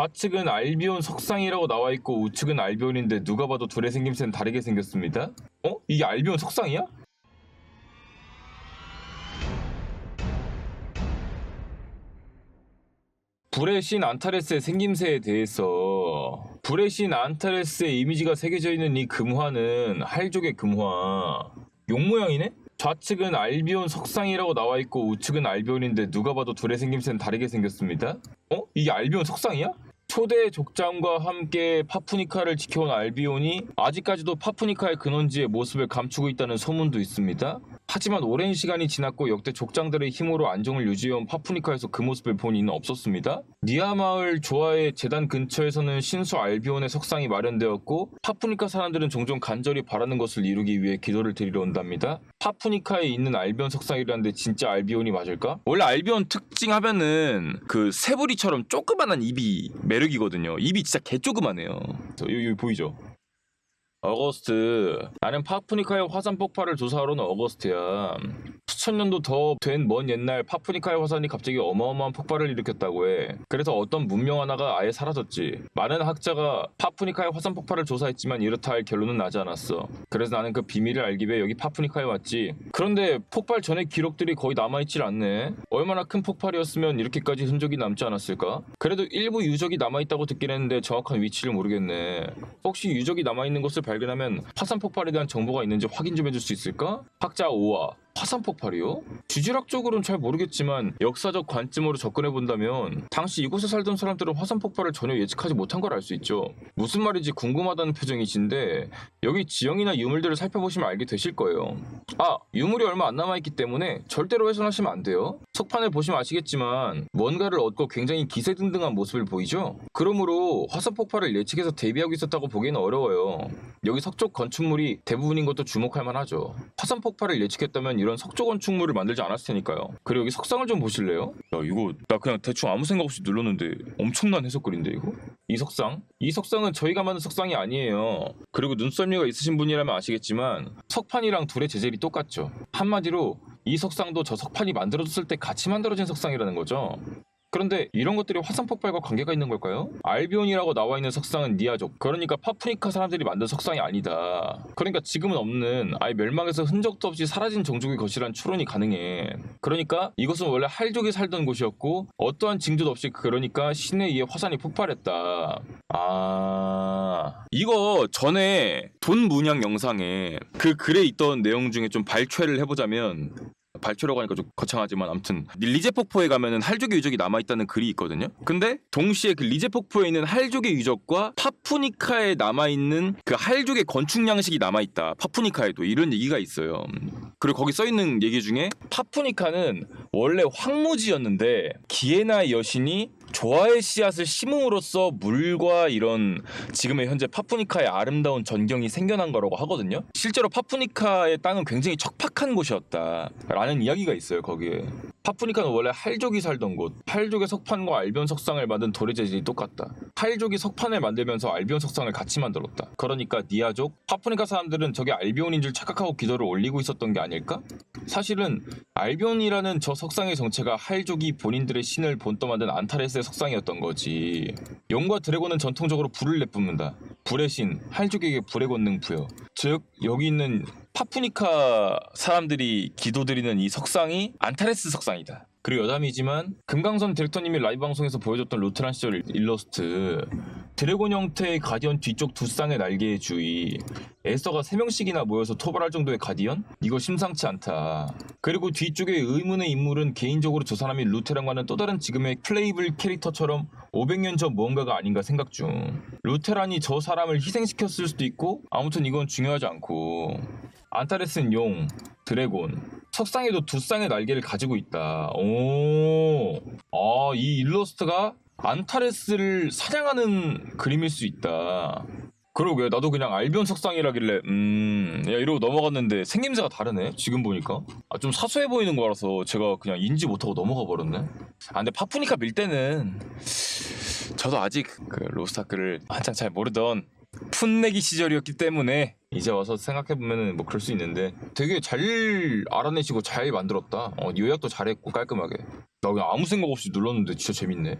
좌측은 알비온 석상이라고 나와 있고 우측은 알비온인데 누가 봐도 둘의 생김새는 다르게 생겼습니다. 어? 이게 알비온 석상이야? 불의 신 안타레스의 생김새에 대해서 불의 신 안타레스의 이미지가 새겨져 있는 이 금화는 할족의 금화 용 모양이네? 좌측은 알비온 석상이라고 나와 있고 우측은 알비온인데 누가 봐도 둘의 생김새는 다르게 생겼습니다. 어? 이게 알비온 석상이야? 초대 족장과 함께 파푸니카를 지켜온 알비온이 아직까지도 파푸니카의 근원지의 모습을 감추고 있다는 소문도 있습니다. 하지만 오랜 시간이 지났고 역대 족장들의 힘으로 안정을 유지해온 파푸니카에서 그 모습을 본 이는 없었습니다. 니아 마을 조아의 재단 근처에서는 신수 알비온의 석상이 마련되었고 파푸니카 사람들은 종종 간절히 바라는 것을 이루기 위해 기도를 드리러 온답니다. 파푸니카에 있는 알비온 석상이라는데 진짜 알비온이 맞을까? 원래 알비온 특징 하면은 그 새부리처럼 조그만한 입이 매력이거든요. 입이 진짜 개 조그만해요. 저 여기, 여기 보이죠? 어거스트. 나는 파푸니카의 화산 폭발을 조사하러 온 어거스트야. 수천 년도 더 된 먼 옛날 파푸니카의 화산이 갑자기 어마어마한 폭발을 일으켰다고 해. 그래서 어떤 문명 하나가 아예 사라졌지. 많은 학자가 파푸니카의 화산 폭발을 조사했지만 이렇다 할 결론은 나지 않았어. 그래서 나는 그 비밀을 알기 위해 여기 파푸니카에 왔지. 그런데 폭발 전의 기록들이 거의 남아있질 않네 얼마나 큰 폭발이었으면 이렇게까지 흔적이 남지 않았을까? 그래도 일부 유적이 남아있다고 듣긴 했는데 정확한 위치를 모르겠네. 혹시 유적이 남아있는 것을 발견하면 화산 폭발에 대한 정보가 있는지 확인 좀 해줄 수 있을까? 학자 오와 화산 폭발이요? 지질학적으로는 잘 모르겠지만 역사적 관점으로 접근해 본다면 당시 이곳에 살던 사람들은 화산 폭발을 전혀 예측하지 못한 걸 알 수 있죠. 무슨 말인지 궁금하다는 표정이신데 여기 지형이나 유물들을 살펴보시면 알게 되실 거예요. 아 유물이 얼마 안 남아 있기 때문에 절대로 훼손하시면 안 돼요. 석판을 보시면 아시겠지만 뭔가를 얻고 굉장히 기세등등한 모습을 보이죠. 그러므로 화산 폭발을 예측해서 대비하고 있었다고 보기는 어려워요. 여기 석쪽 건축물이 대부분인 것도 주목할 만하죠. 화산 폭발을 예측했다면 이런 석조 건축물을 만들지 않았을 테니까요. 그리고 여기 석상을 좀 보실래요? 야 이거 나 그냥 대충 아무 생각 없이 눌렀는데 엄청난 해석글인데 이거? 이 석상? 이 석상은 저희가 만든 석상이 아니에요. 그리고 눈썰미가 있으신 분이라면 아시겠지만 석판이랑 둘의 재질이 똑같죠. 한마디로 이 석상도 저 석판이 만들어졌을 때 같이 만들어진 석상이라는 거죠. 그런데 이런 것들이 화산 폭발과 관계가 있는 걸까요? 알비온이라고 나와 있는 석상은 니아족, 그러니까 파프니카 사람들이 만든 석상이 아니다. 그러니까 지금은 없는 아예 멸망해서 흔적도 없이 사라진 종족의 것이란 추론이 가능해. 그러니까 이것은 원래 할족이 살던 곳이었고 어떠한 징조도 없이 그러니까 신에 의해 화산이 폭발했다. 아 이거 전에 돈 문양 영상에 그 글에 있던 내용 중에 좀 발췌를 해보자면 발표라고 하니까 좀 거창하지만 아무튼 리제 폭포에 가면은 할족의 유적이 남아 있다는 글이 있거든요. 근데 동시에 그 리제 폭포에 있는 할족의 유적과 파푸니카에 남아 있는 그 할족의 건축 양식이 남아 있다. 파푸니카에도 이런 얘기가 있어요. 그리고 거기 써 있는 얘기 중에 파푸니카는 원래 황무지였는데 기에나 여신이 조화의 씨앗을 심음으로써 물과 이런 지금의 현재 파푸니카의 아름다운 전경이 생겨난 거라고 하거든요. 실제로 파푸니카의 땅은 굉장히 척박한 곳이었다라는 이야기가 있어요. 거기에 파푸니카는 원래 할족이 살던 곳. 할족의 석판과 알비온 석상을 만든 돌의 재질이 똑같다. 할족이 석판을 만들면서 알비온 석상을 같이 만들었다. 그러니까 니아족, 파푸니카 사람들은 저게 알비온인 줄 착각하고 기도를 올리고 있었던 게 아닐까? 사실은 알비온이라는 저 석상의 정체가 할족이 본인들의 신을 본떠 만든 안타레스의 석상이었던 거지. 용과 드래곤은 전통적으로 불을 내뿜는다. 불의 신, 할족에게 불의 권능 부여. 즉 여기 있는 파푸니카 사람들이 기도드리는 이 석상이 안타레스 석상이다. 그리고 여담이지만 금강선 디렉터님이 라이브 방송에서 보여줬던 루테란 시절 일러스트 드래곤 형태의 가디언 뒤쪽 두 쌍의 날개의 주의 에서가 3명씩이나 모여서 토벌할 정도의 가디언? 이거 심상치 않다. 그리고 뒤쪽에 의문의 인물은 개인적으로 저 사람이 루테란과는 또 다른 지금의 플레이블 캐릭터처럼 500년 전 무언가가 아닌가 생각 중. 루테란이 저 사람을 희생시켰을 수도 있고 아무튼 이건 중요하지 않고 안타레스는 용, 드래곤, 석상에도 두 쌍의 날개를 가지고 있다. 오, 아, 이 일러스트가 안타레스를 사냥하는 그림일 수 있다. 그러게 나도 그냥 알비온 석상이라길래 음, 야 이러고 넘어갔는데 생김새가 다르네. 지금 보니까 아, 좀 사소해 보이는 거라서 제가 그냥 인지 못하고 넘어가 버렸네. 아 근데 파푸니카 밀 때는 저도 아직 그 로스타크를 한창 잘 모르던 풋내기 시절이었기 때문에 이제 와서 생각해 보면은 뭐 그럴 수 있는데 되게 잘 알아내시고 잘 만들었다. 어, 요약도 잘했고 깔끔하게. 나 그냥 아무 생각 없이 눌렀는데 진짜 재밌네.